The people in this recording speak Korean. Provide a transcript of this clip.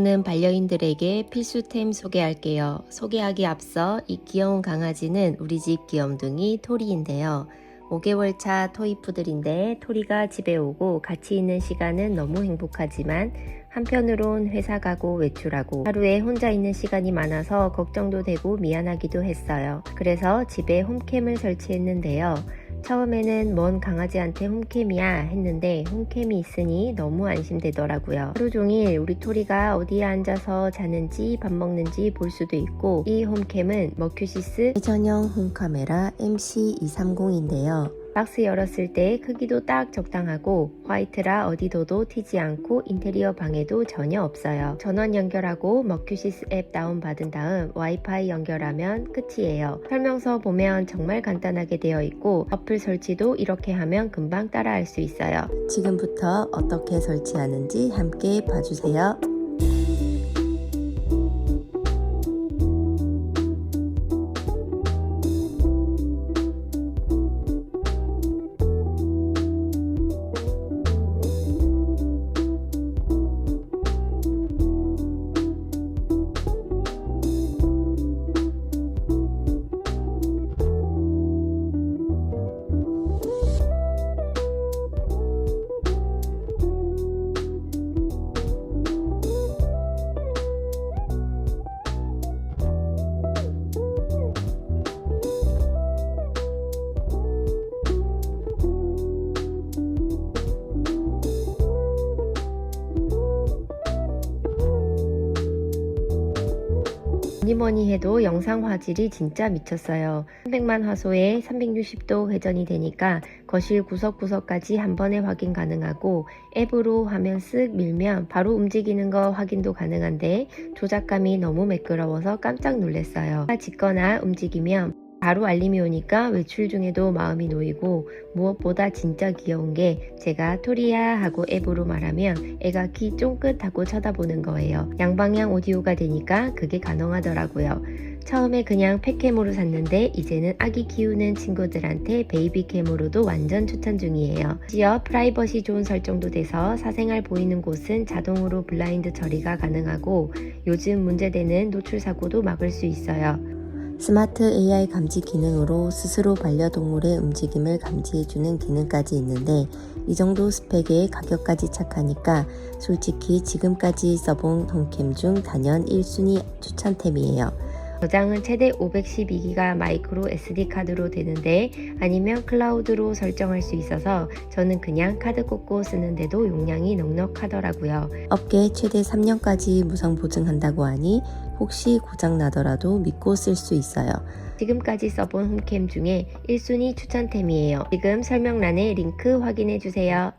키우는 반려인들에게 필수템 소개할게요. 소개하기 앞서 이 귀여운 강아지는 우리 집 귀염둥이 토리인데요. 5개월 차 토이푸들인데 토리가 집에 오고 같이 있는 시간은 너무 행복하지만 한편으론 회사 가고 외출하고 하루에 혼자 있는 시간이 많아서 걱정도 되고 미안하기도 했어요. 그래서 집에 홈캠을 설치했는데요. 처음에는 뭔 강아지한테 홈캠이야 했는데 홈캠이 있으니 너무 안심되더라고요. 하루 종일 우리 토리가 어디에 앉아서 자는지 밥 먹는지 볼 수도 있고 이 홈캠은 머큐시스 회전형 홈카메라 MC230인데요. 박스 열었을 때 크기도 딱 적당하고 화이트라 어디 둬도 튀지 않고 인테리어 방해도 전혀 없어요. 전원 연결하고 머큐시스 앱 다운받은 다음 와이파이 연결하면 끝이에요. 설명서 보면 정말 간단하게 되어 있고 어플 설치도 이렇게 하면 금방 따라 할 수 있어요. 지금부터 어떻게 설치하는지 함께 봐주세요. 뭐니뭐니 해도 영상 화질이 진짜 미쳤어요. 300만 화소에 360도 회전이 되니까 거실 구석구석까지 한 번에 확인 가능하고 앱으로 화면 쓱 밀면 바로 움직이는 거 확인도 가능한데 조작감이 너무 매끄러워서 깜짝 놀랐어요. 짓거나 움직이면 바로 알림이 오니까 외출 중에도 마음이 놓이고 무엇보다 진짜 귀여운 게 제가 토리야 하고 앱으로 말하면 애가 귀 쫑긋하고 쳐다보는 거예요. 양방향 오디오가 되니까 그게 가능하더라고요. 처음에 그냥 펫캠으로 샀는데 이제는 아기 키우는 친구들한테 베이비캠으로도 완전 추천 중이에요. 심지어 프라이버시 좋은 설정도 돼서 사생활 보이는 곳은 자동으로 블라인드 처리가 가능하고 요즘 문제되는 노출 사고도 막을 수 있어요. 스마트 AI 감지 기능으로 스스로 반려동물의 움직임을 감지해주는 기능까지 있는데 이 정도 스펙에 가격까지 착하니까 솔직히 지금까지 써본 홈캠 중 단연 1순위 추천템이에요. 저장은 최대 512기가 마이크로 SD 카드로 되는데 아니면 클라우드로 설정할 수 있어서 저는 그냥 카드 꽂고 쓰는데도 용량이 넉넉하더라고요. 업계 최대 3년까지 무상 보증한다고 하니 혹시 고장 나더라도 믿고 쓸 수 있어요. 지금까지 써본 홈캠 중에 1순위 추천템이에요. 지금 설명란에 링크 확인해 주세요.